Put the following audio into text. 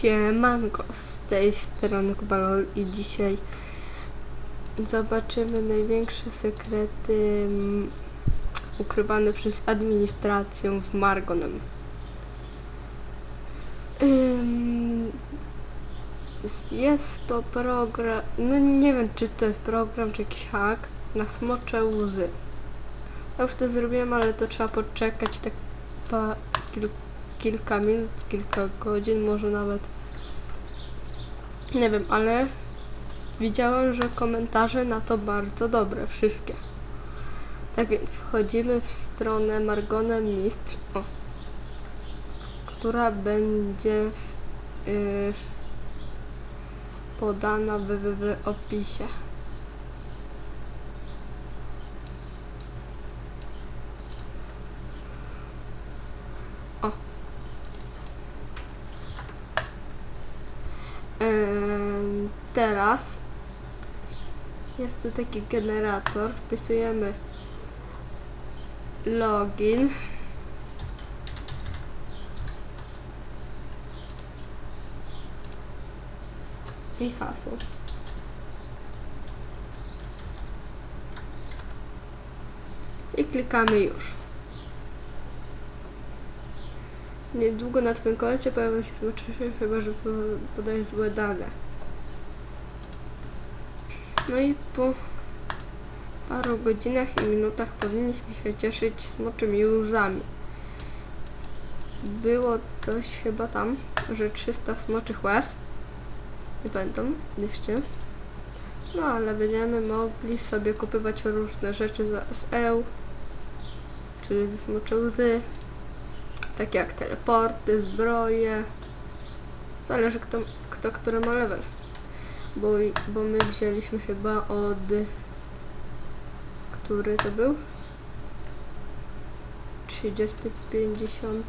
Siemanko, z tej strony Kubalol i dzisiaj zobaczymy największe sekrety mm, ukrywane przez administrację w Margonem. Jest to program, no nie wiem czy to jest program czy jakiś hack na smocze łzy. Ja już to zrobiłem, ale to trzeba poczekać tak pa, kilka minut, kilka godzin, może nawet. Nie wiem, ale widziałem, że komentarze na to bardzo dobre, wszystkie. Tak więc wchodzimy w stronę Margonem Mistrz, o, która będzie w, y, podana w, w, w opisie. Teraz jest tu taki generator. Wpisujemy login. I hasło. I klikamy już. Niedługo na Twoim koncie pojawi się złoczyny, chyba że po- podaje złe dane. No i po paru godzinach i minutach powinniśmy się cieszyć smoczymi łzami. Było coś chyba tam, że 300 smoczych łez. Nie pamiętam jeszcze. No ale będziemy mogli sobie kupywać różne rzeczy za SE, czyli ze smocze łzy takie jak teleporty, zbroje. Zależy kto, kto który ma level. Bo, bo my wzięliśmy chyba od... Który to był? 30, 50...